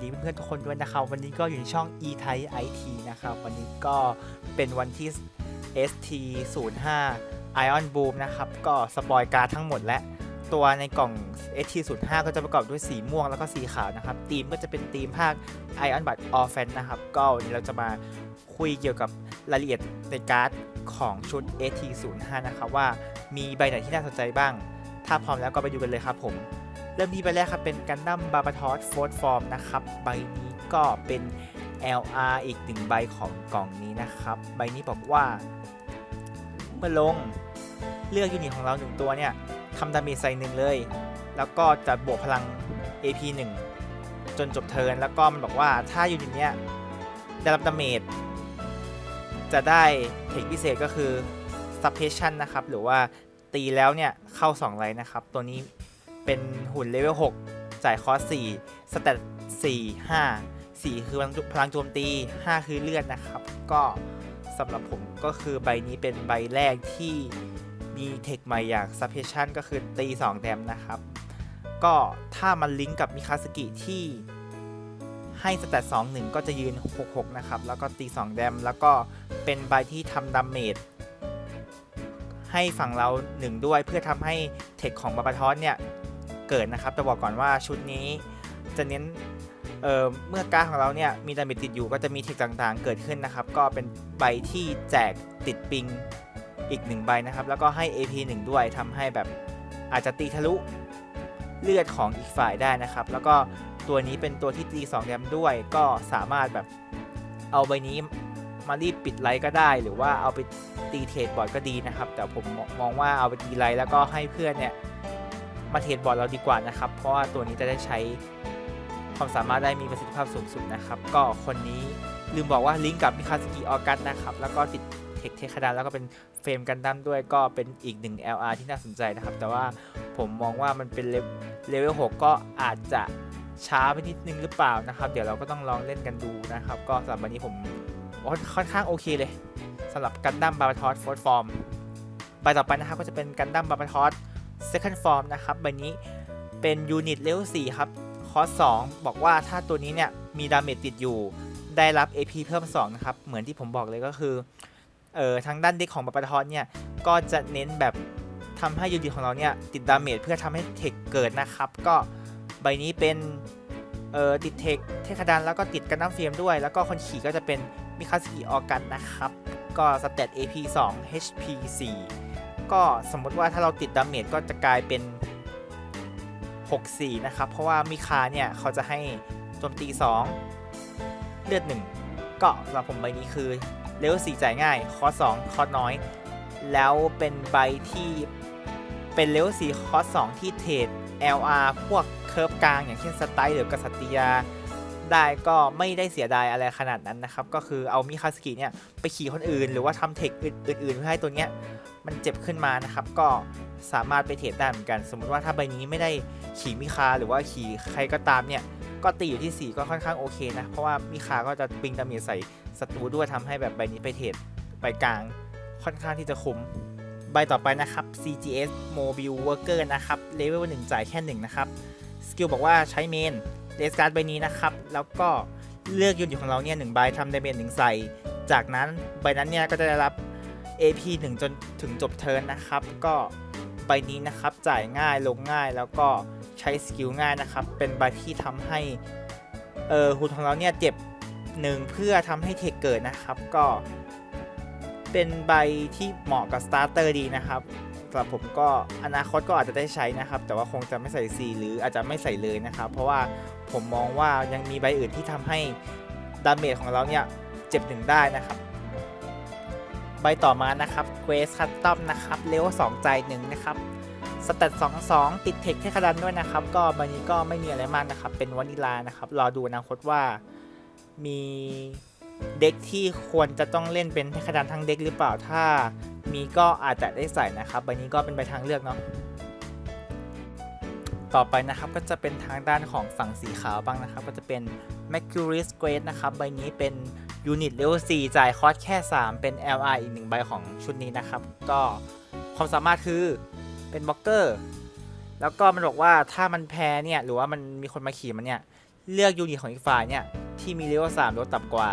ดีเพื่อนๆทุกคนด้วยนะครับ วันนี้ก็อยู่ในช่อง e t h a i IT นะครับ วันนี้ก็เป็นวันที่ ST 0 5 Ion Boom นะครับ ก็สปอยการ์ดทั้งหมดและตัวในกล่อง ST 0 5ก็จะประกอบด้วยสีม่วงแล้วก็สีขาวนะครับธีมก็จะเป็นธีมภาค Ion b u d Orphan นะครับ ก็วันนี้เราจะมาคุยเกี่ยวกับรายละเอียดในการ์ดของชุด ST 0 5นะครับว่ามีใบไหนที่น่าสนใจบ้าง ถ้าพร้อมแล้วก็ไปดูกันเลยครับผม เริ่มที่ใบแรกครับเป็นกันดั้มบาบาทอสโฟร์ฟอร์มนะครับใบนี้ก็เป็น LR อีกหนึ่งใบของกล่องนี้นะครับ ใบนี้บอกว่า เมื่อลงเลือกยูนิตของเราหนึ่งตัวเนี่ยทำดาเมจใส่หนึ่งเลย แล้วก็จะบวกพลัง AP 1 จนจบเทิร์นแล้วก็มันบอกว่าถ้ายูนิตเนี้ยได้รับดาเมจจะได้เทคพิเศษก็คือ Suppression นะครับ หรือว่าตีแล้วเนี่ยเข้า 2 ไลน์นะครับ ตัวนี้ เป็นหุ่นเลเวล6จ่ายคอส4สเตต4 5 4 คือพลังพลังโจมตี 5 คือเลือดนะครับ ก็สำหรับผมก็คือใบนี้เป็นใบแรกที่มีเทคใหม่อย่าง Suppression ก็คือตี 2 แดมนะครับ ก็ถ้ามันลิงก์กับมิคาสกิที่ให้สเตต2 1 ก็จะยืน 6 6 นะครับ แล้วก็ตี 2 แดม แล้วก็เป็นใบที่ทำดาเมจให้ฝั่งเราหนึ่งด้วยเพื่อทำให้เทคของบาบาทอนเนี่ย เกิดนะครับจะบอกก่อนว่าชุดนี้จะเน้นเเมื่อการ์ดของเราเนี่ยมีดาเมจติดอยู่ก็จะมีเทคต่างๆ เกิดขึ้นนะครับ ก็เป็นใบที่แจกติดปิงอีกหนึ่งใบนะครับ แล้วก็ให้ AP 1 ด้วยทำให้แบบอาจจะตีทะลุเลือดของอีกฝ่ายได้นะครับ แล้วก็ตัวนี้เป็นตัวที่ตี2แดมด้วย ก็สามารถแบบเอาใบนี้มารีบปิดไลท์ก็ได้ หรือว่าเอาไปตีเทรดบอร์ดก็ดีนะครับ แต่ผมมองว่าเอาไปตีไลท์แล้วก็ให้เพื่อนเนี่ย มาเทรดบอร์ดเราดีกว่านะครับ เพราะว่าตัวนี้จะได้ใช้ความสามารถได้มีประสิทธิภาพสูงสุดนะครับ ก็คนนี้ลืมบอกว่าลิงก์กับมิคาสกิออกัสนะครับ แล้วก็ติดเทคเทคดานแล้วก็เป็นเฟรมกันดั้มด้วยก็เป็นอีกหนึ่ง LR ที่น่าสนใจนะครับ แต่ว่าผมมองว่ามันเป็นเลเวล6ก็อาจจะช้าไปนิดนึงหรือเปล่านะครับ เดี๋ยวเราก็ต้องลองเล่นกันดูนะครับ ก็สำหรับวันนี้ผมค่อนข้างโอเคเลยสำหรับกันดั้มบาบาทอสโฟร์ฟอร์มใบต่อไปนะครับก็จะเป็นกันดั้มบาบาทอส Second Form นะครับใบนี้เป็นยูนิตเลเวล4ครับคอส2บอกว่าถ้าตัวนี้เนี่ยมีดาเมจติดอยู่ ได้รับ AP เพิ่ม 2 นะครับ เหมือนที่ผมบอกเลยก็คือเอ่อทางด้านเด็กของปปทอนเนี่ย ก็จะเน้นแบบทำให้ยูนิตของเราเนี่ย ติดดาเมจเพื่อทำให้เทคเกิดนะครับ ก็ใบนี้เป็นเอ่อติดเทคเทคดันแล้วก็ติดกันน้ำเฟรมด้วย แล้วก็คนขี่ก็จะเป็นมิคาสกิออกันนะครับ ก็สเตต AP 2 HP 4 ก็สมมติว่าถ้าเราติดดาเมจก็จะกลายเป็น 64 นะครับ เพราะว่ามิคาเนี่ยเขาจะให้โจมตี 2 เลือด 1 ก็สำหรับผมใบนี้คือเลเวล4จ่ายง่าย คอส2คอสน้อย แล้วเป็นใบที่เป็นเลเวล4คอส2ที่เทรด LR พวกเคิร์ฟกลางอย่างเช่นสไตล์หรือกษัตริยา ได้ก็ไม่ได้เสียดายอะไรขนาดนั้นนะครับ ก็คือเอามิคาสกิเนี่ยไปขี่คนอื่น หรือว่าทำเทคอื่นๆเพื่อให้ตัวเนี้ยมันเจ็บขึ้นมานะครับ ก็สามารถไปเทรดได้เหมือนกัน สมมติว่าถ้าใบนี้ไม่ได้ขี่มิคาหรือว่าขี่ใครก็ตามเนี่ยก็ตีอยู่ที่ 4 ก็ค่อนข้างโอเคนะ เพราะว่ามิคาก็จะปิงดาเมจใส่ศัตรูด้วยทำให้แบบใบนี้ไปเทรดไปกลางค่อนข้างที่จะคุ้มใบต่อไปนะครับ CGS Mobile Worker นะครับเลเวล1จ่ายแค่1นะครับสกิลบอกว่าใช้เมน เลสการ์ดใบนี้นะครับ แล้วก็เลือกยูนิตของเราเนี่ยหนึ่งใบทำดาเมจหนึ่งใส่จากนั้นใบนั้นเนี่ยก็จะได้รับ AP 1 จนถึงจบเทิร์นนะครับ ก็ใบนี้นะครับจ่ายง่ายลงง่ายแล้วก็ใช้สกิลง่ายนะครับ เป็นใบที่ทำให้เออหุ่นของเราเนี่ยเจ็บหนึ่งเพื่อทำให้เทคเกิดนะครับ ก็เป็นใบที่เหมาะกับสตาร์เตอร์ดีนะครับ สำหรับผมก็อนาคตก็อาจจะได้ใช้นะครับ แต่ว่าคงจะไม่ใส่ C หรืออาจจะไม่ใส่เลยนะครับ เพราะว่าผมมองว่ายังมีใบอื่นที่ทำให้ดาเมจของเราเนี่ยเจ็บหนึ่งได้นะครับ ใบต่อมานะครับ Quest Custom นะครับเลเวล2ใจาย1นะครับสเตต2 2ติดเทคเทคดันด้วยนะครับ ก็ใบนี้ก็ไม่มีอะไรมากนะครับ เป็นวานิลานะครับ รอดูอนาคตว่ามี เด็กที่ควรจะต้องเล่นเป็นเทคดันทั้งเด็กหรือเปล่าถ้ามีก็อาจจะได้ใส่นะครับใบนี้ก็เป็นใบทางเลือกเนาะต่อไปนะครับก็จะเป็นทางด้านของฝั่งสีขาวบ้างนะครับ ก็จะเป็น Mercury Grace นะครับใบนี้เป็นยูนิตเลเวล4จ่ายคอสแค่ 3 เป็น LR อีกหนึ่งใบของชุดนี้นะครับ ก็ความสามารถคือเป็นบล็อกเกอร์ แล้วก็มันบอกว่าถ้ามันแพ้เนี่ย หรือว่ามันมีคนมาขี่มันเนี่ย เลือกยูนิตของอีกฝ่ายเนี่ย ที่มีเลเวล3ลดต่ำกว่า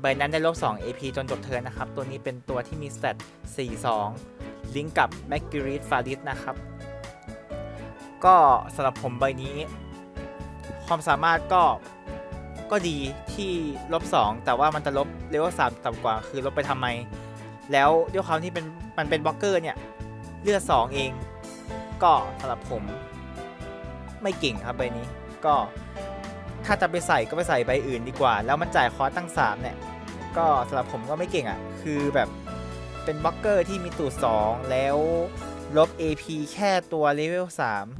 ใบนั้นได้ลบ2 AP จนจบเทิร์นนะครับ ตัวนี้เป็นตัวที่มีสเตต42 ลิงก์กับ m a g i r i t f a r i s นะครับ ก็สำหรับผมใบนี้ ความสามารถก็ก็ดีที่ลบ2แต่ว่ามันจะลบเลเวล3ต่ำกว่า คือลบไปทำไม แล้วด้วยความที่เป็นมันเป็นบล็อกเกอร์เนี่ย เลือด2เอง ก็สำหรับผมไม่เก่งครับใบนี้ ก็ ถ้าจะไปใส่ก็ไปใส่ใบอื่นดีกว่า แล้วมันจ่ายคอร์สตั้ง 3 เนี่ย ก็สำหรับผมก็ไม่เก่งอะ่ะ คือแบบเป็นบล็อกเกอร์ที่มีตูด2 แล้วลบ AP แค่ตัวเลเวล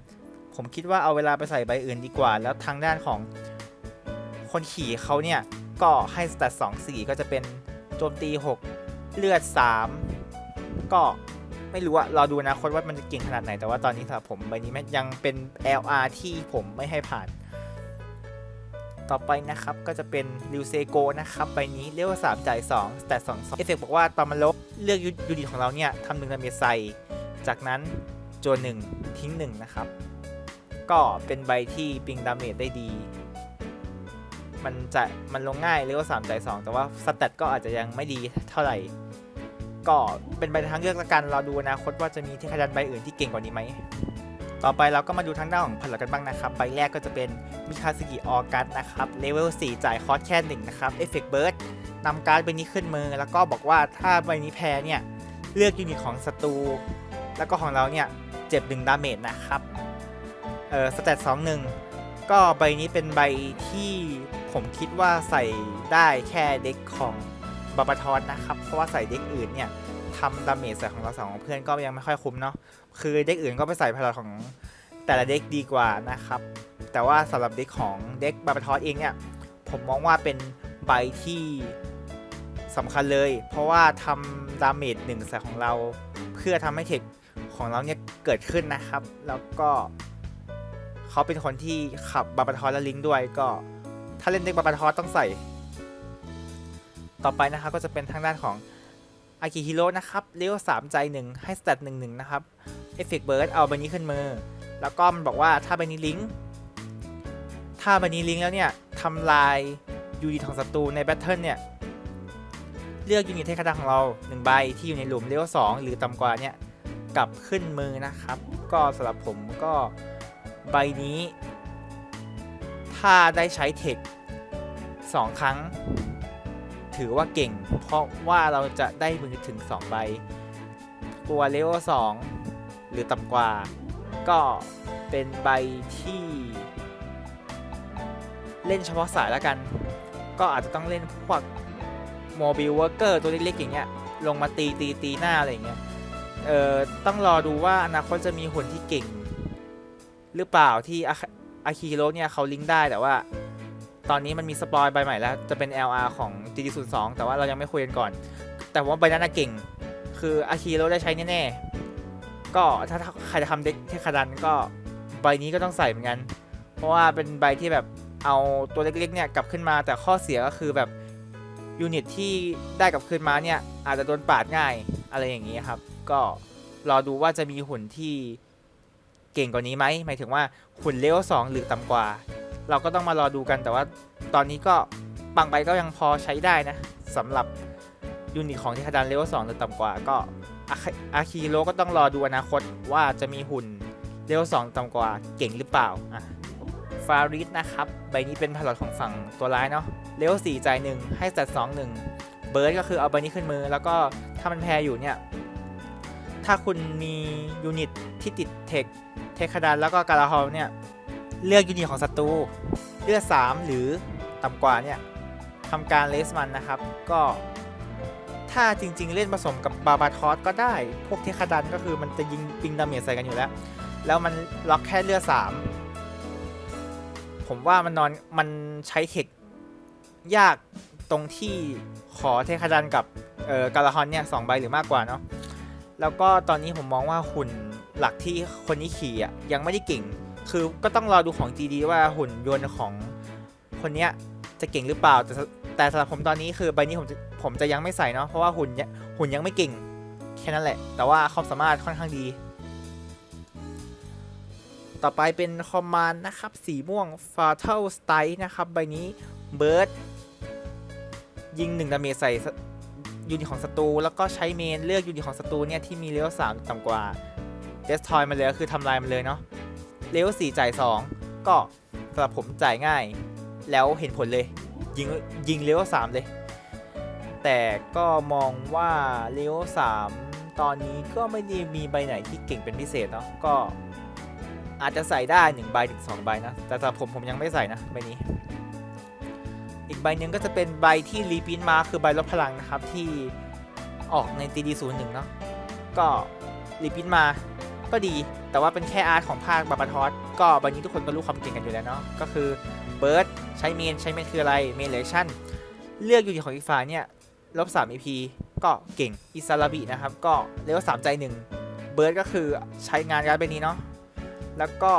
3ผมคิดว่าเอาเวลาไปใส่ใบอื่นดีกว่า แล้วทางด้านของคนขี่เขาเนี่ย ก็ให้สเตต2 4ก็จะเป็นโจมตี 6 เลือด 3 ก็ไม่รู้อะรอดูอนาคตว่ามันจะเก่งขนาดไหน แต่ว่าตอนนี้สำหรับผมใบนี้ยังเป็น LR ที่ผมไม่ให้ผ่าน ต่อไปนะครับก็จะเป็นริวเซโกนะครับใบนี้เรียกว่า 3 จ่าย 2 แต่2 2เอฟเฟกบอกว่าตอนมันลบเลือกยูนิตของเราเนี่ยทำหนึ่งดาเมจใส่ จากนั้นโจนหนึ่งทิ้งหนึ่งนะครับ ก็เป็นใบที่ปิงดาเมจได้ดี มันจะมันลงง่ายเรียกว่า3จ่าย 2 แต่ว่าสเตตก็อาจจะยังไม่ดีเท่าไหร่ก็เป็นใบทางเลือกละกันเราดูอนาคตว่าจะมีที่ขยันใบอื่นที่เก่งกว่านี้ไหม ต่อไปเราก็มาดูทางด้านของผลลัพธ์กันบ้างนะครับ ใบแรกก็จะเป็นมิคาสกิออกัสนะครับเลเวล4จ่ายคอสแค่1นะครับเอฟเฟกต์เบิร์ดนำการ์ดใบนี้ขึ้นมือ แล้วก็บอกว่าถ้าใบนี้แพ้เนี่ยเลือกยูนิตของศัตรูแล้วก็ของเราเนี่ยเจ็บ1ดาเมจนะครับเออสเตต2 1ก็ใบนี้เป็นใบที่ผมคิดว่าใส่ได้แค่เด็กของบาบาทอนนะครับ เพราะว่าใส่เด็กอื่นเนี่ย ทำดาเมจใส่ของเราสองเพื่อนก็ยังไม่ค่อยคุ้มเนาะคือเด็กอื่นก็ไปใส่พลังของแต่ละเด็กดีกว่านะครับ แต่ว่าสำหรับเด็กของเด็กบาบาทอสเองเนี่ยผมมองว่าเป็นใบที่สำคัญเลย เพราะว่าทำดาเมจหนึ่งใส่ของเรา เพื่อทำให้เทคของเราเนี่ยเกิดขึ้นนะครับ แล้วก็เขาเป็นคนที่ขับบาบาทอสและลิงด้วยก็ ถ้าเล่นเด็กบาบาทอสต้องใส่ ต่อไปนะครับก็จะเป็นทางด้านของ อากิฮิโร่นะครับเลเวลสามใจหนึ่งให้สเตตหนึ่งหนึ่งนะครับเอฟเฟกเบิร์ดเอาใบนี้ขึ้นมือ แล้วก็มันบอกว่าถ้าใบนี้ลิงก์ถ้าใบนี้ลิงก์แล้วเนี่ยทำลายยูนิตของศัตรูในแบทเทิลเนี่ยเลือกยูนิตเทคดาของเราหนึ่งใบที่อยู่ในหลุมเลเวลสองหรือต่ำกว่าเนี่ยกลับขึ้นมือนะครับ ก็สำหรับผมก็ใบนี้ ถ้าได้ใช้เทคสองครั้ง ถือว่าเก่ง เพราะว่าเราจะได้มือถึง 2 ใบตัวเลเวล2หรือต่ำกว่า ก็เป็นใบที่ เล่นเฉพาะสายแล้วกัน ก็อาจจะต้องเล่นพวกโมบิลเวอร์เกอร์ตัวเล็กๆอย่างเงี้ย ลงมาตีตีตีหน้าอะไรอย่างเงี้ย เอ่อ ต้องรอดูว่าอนาคตจะมีหุ่นที่เก่ง หรือเปล่าที่อาคิโรเนี่ยเขาลิงก์ได้แต่ว่า ตอนนี้มันมีสปอยใบใหม่แล้ว จะเป็น LR ของ GT02 แต่ว่าเรายังไม่คุยกันก่อน แต่ว่าใบนั้นน่ะเก่ง คืออาคีโรได้ใช้แน่ๆ ก็ถ้าใครจะทำเด็กเทคดันก็ใบนี้ก็ต้องใส่เหมือนกัน เพราะว่าเป็นใบที่แบบเอาตัวเล็กๆเนี่ยกลับขึ้นมาแต่ข้อเสียก็คือแบบยูนิตที่ได้กลับขึ้นมาเนี่ยอาจจะโดนปาดง่ายอะไรอย่างนี้ครับ ก็รอดูว่าจะมีหุ่นที่เก่งกว่านี้ไหมหมายถึงว่าหุ่นเลเวล2หรือต่ำกว่า เราก็ต้องมารอดูกันแต่ว่าตอนนี้ก็บางใบก็ยังพอใช้ได้นะสำหรับยูนิตของที่คาดันเลเวล2หรือต่ำกว่าก็อาคิโรก็ต้องรอดูอนาคตว่าจะมีหุ่นเลเวล2ต่ำกว่าเก่งหรือเปล่าอะฟาริสนะครับ ใบนี้เป็นพลอตของฝั่งตัวร้ายเนาะเลเวล4จ่ายหนึ่งให้สเตตสองหนึ่งเบิร์ดก็คือเอาใบนี้ขึ้นมือ แล้วก็ถ้ามันแพ้อยู่เนี่ย ถ้าคุณมียูนิตที่ติดเทคเทคคาดันแล้วก็การาฮอลเนี่ย เลือกยูนิตของศัตรูเลือก3หรือต่ำกว่าเนี่ยทำการเลสมันนะครับ ก็ถ้าจริง ๆ เล่นผสมกับบาบาทอสก็ได้ พวกเทคาดันก็คือมันจะยิงปิงดาเมจใส่กันอยู่แล้ว แล้วมันล็อกแค่เลือก3ผมว่ามันนอนมันใช้เทคยากตรงที่ขอเทคาดันกับเอ่อการาฮอนเนี่ยสองใบหรือมากกว่าเนาะแล้วก็ตอนนี้ผมมองว่าหุ่นหลักที่คนนี้ขี่อะยังไม่ได้เก่ง คือก็ต้องรอดูของ GD ว่าหุ่นยนต์ของคนเนี้ยจะเก่งหรือเปล่า แต่แต่สำหรับผมตอนนี้คือใบนี้ผมจะผมจะยังไม่ใส่เนาะเพราะว่าหุ่นเนี่ยหุ่นยังไม่เก่งแค่นั้นแหละ แต่ว่าความสามารถค่อนข้างดี ต่อไปเป็นคอมมานด์นะครับ สีม่วง Fatal Strike นะครับ ใบนี้เบิร์ดยิง1ดาเมจใส่ยูนิตของศัตรูแล้วก็ใช้เมนเลือกยูนิตของศัตรูเนี่ยที่มีเลเวล3ต่ำกว่า Destroy มันเลยคือทำลายมันเลยเนาะ เลเวล4จ่าย 2 ก็สำหรับผมจ่ายง่าย แล้วเห็นผลเลย ยิงยิงเลเวล3เลย แต่ก็มองว่าเลเวล3ตอนนี้ก็ไม่ได้มีใบไหนที่เก่งเป็นพิเศษเนาะก็อาจจะใส่ได้1ใบถึง2ใบนะ แต่สำหรับผมผมยังไม่ใส่นะใบนี้ อีกใบหนึ่งก็จะเป็นใบที่รีพินมาคือใบลดพลังนะครับที่ออกใน TD01 เนาะก็รีพินมา ก็ดี แต่ว่าเป็นแค่อาร์ตของภาคบาบาทอสก็ใบนี้ทุกคนก็รู้ความเก่งกันอยู่แล้วเนาะก็คือเบิร์ดใช้เมนใช้เมนคืออะไรเมนเลชั่นเลือกยูนิตของอีกฝ่ายเนี่ยลบ3 EP ก็เก่งอิซาลาบินะครับ ก็เรียกว่า3ใจ1เบิร์ดก็คือใช้งานการ์ดใบนี้เนาะแล้วก็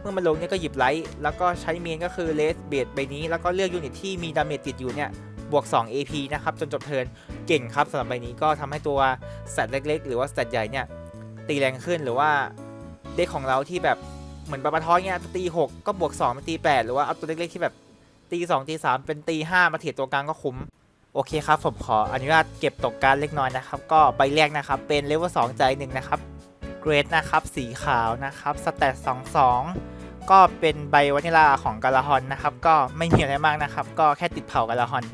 เมื่อมันลงเนี่ยก็หยิบไลท์แล้วก็ใช้เมนก็คือเลสเบดใบนี้แล้วก็เลือกยูนิตที่มีดาเมจติดอยู่เนี่ยบวก 2 AP นะครับ จนจบเทิร์นเก่งครับสำหรับใบนี้ก็ทำให้ตัวสตตเล็ก ๆ หรือว่าสตตใหญ่เนี่ย ตีแรงขึ้นหรือว่าเด็กของเราที่แบบเหมือนบาบาทอเนี่ยตี6ก็บวก2เป็นตี8หรือว่าเอาตัวเล็กๆที่แบบตี2ตี3เป็นตี5มาเทียบตัวกลางก็คุ้มโอเคครับ ผมขออนุญาตเก็บตกการเล็กน้อยนะครับ ก็ใบแรกนะครับ เป็นเลเวล2ใจหนึ่งนะครับเกรดนะครับสีขาวนะครับสเตต22ก็เป็นใบวานิลาของกาลาฮอนนะครับ ก็ไม่มีอะไรมากนะครับ ก็แค่ติดเผากาลาฮอน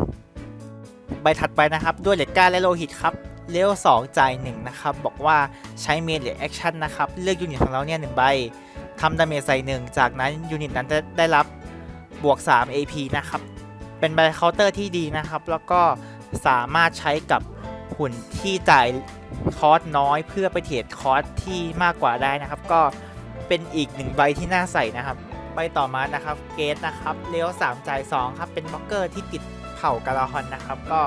ใบถัดไปนะครับ ด้วยเหล็กก้าและโลหิตครับ เลเวล2จ่าย1นะครับ บอกว่าใช้เมนหรือแอคชั่นนะครับ เลือกยูนิตของเราเนี่ยหนึ่งใบทำดาเมจใส่หนึ่งจากนั้นยูนิตนั้นจะได้รับบวก 3 AP นะครับ เป็นใบเคาน์เตอร์ที่ดีนะครับ แล้วก็สามารถใช้กับหุ่นที่จ่ายคอสน้อยเพื่อไปเทรดคอสที่มากกว่าได้นะครับ ก็เป็นอีกหนึ่งใบที่น่าใส่นะครับ ใบต่อมานะครับเกตนะครับเลเว3จ่าย2ครับเป็นบล็อกเกอร์ที่ติดเผ่ากาลาฮอนนะครับ ก็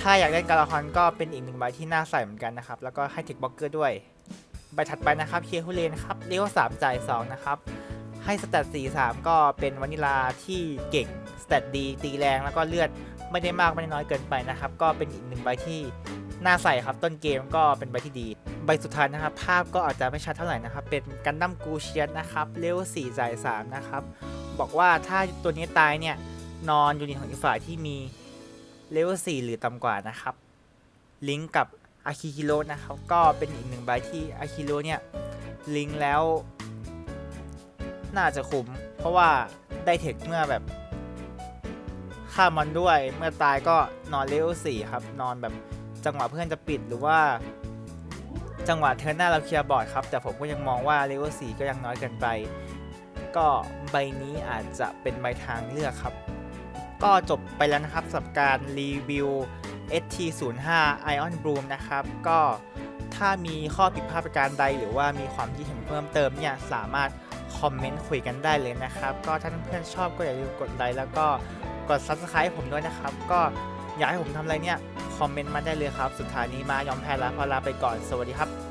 ถ้าอยากเล่นกาลาฮอนก็เป็นอีกหนึ่งใบที่น่าใส่เหมือนกันนะครับ แล้วก็ให้เทคบล็อกเกอร์ด้วย ใบถัดไปนะครับเคียฮูเลนะครับเลเวล3จ่าย2นะครับให้สเตต43ก็เป็นวานิลาที่เก่งสเตตดีตีแรงแล้วก็เลือดไม่ได้มากไม่ได้น้อยเกินไปนะครับ ก็เป็นอีกหนึ่งใบที่น่าใส่ครับต้นเกมก็เป็นใบที่ดี ใบสุดท้ายนะครับ ภาพก็อาจจะไม่ชัดเท่าไหร่นะครับ เป็นกันดั้มกูเชียนนะครับเลเวล4จ่าย3นะครับ บอกว่าถ้าตัวนี้ตายเนี่ยนอนอยูนิตของอีกฝ่ายที่มี เลเวล4หรือต่ำกว่านะครับ ลิงก์กับอาคิฮิโร่นะครับ ก็เป็นอีกหนึ่งใบที่อาคิโร่เนี่ยลิงก์แล้ว น่าจะคุ้ม เพราะว่าได้เทคเมื่อแบบฆ่ามันด้วย เมื่อตายก็นอนเลเวล4ครับ นอนแบบจังหวะเพื่อนจะปิดหรือว่าจังหวะเทิร์นหน้าเราเคลียร์บอร์ดครับ แต่ผมก็ยังมองว่าเลเวล4ก็ยังน้อยเกินไป ก็ใบนี้อาจจะเป็นใบทางเลือกครับ ก็จบไปแล้วนะครับสำหรับการรีวิว ST05 Ion Bloom นะครับ ก็ถ้ามีข้อผิดพลาดประการใด หรือว่ามีความคิดเห็นเพิ่มเติมเนี่ยสามารถคอมเมนต์คุยกันได้เลยนะครับ ก็ถ้าเพื่อนชอบก็อย่าลืมกดไลค์แล้วก็กด Subscribe ผมด้วยนะครับ ก็อยากให้ผมทำอะไรเนี่ย คอมเมนต์มาได้เลยครับ สุดท้ายนี้มายอมแพ้แล้วพอลาไปก่อนสวัสดีครับ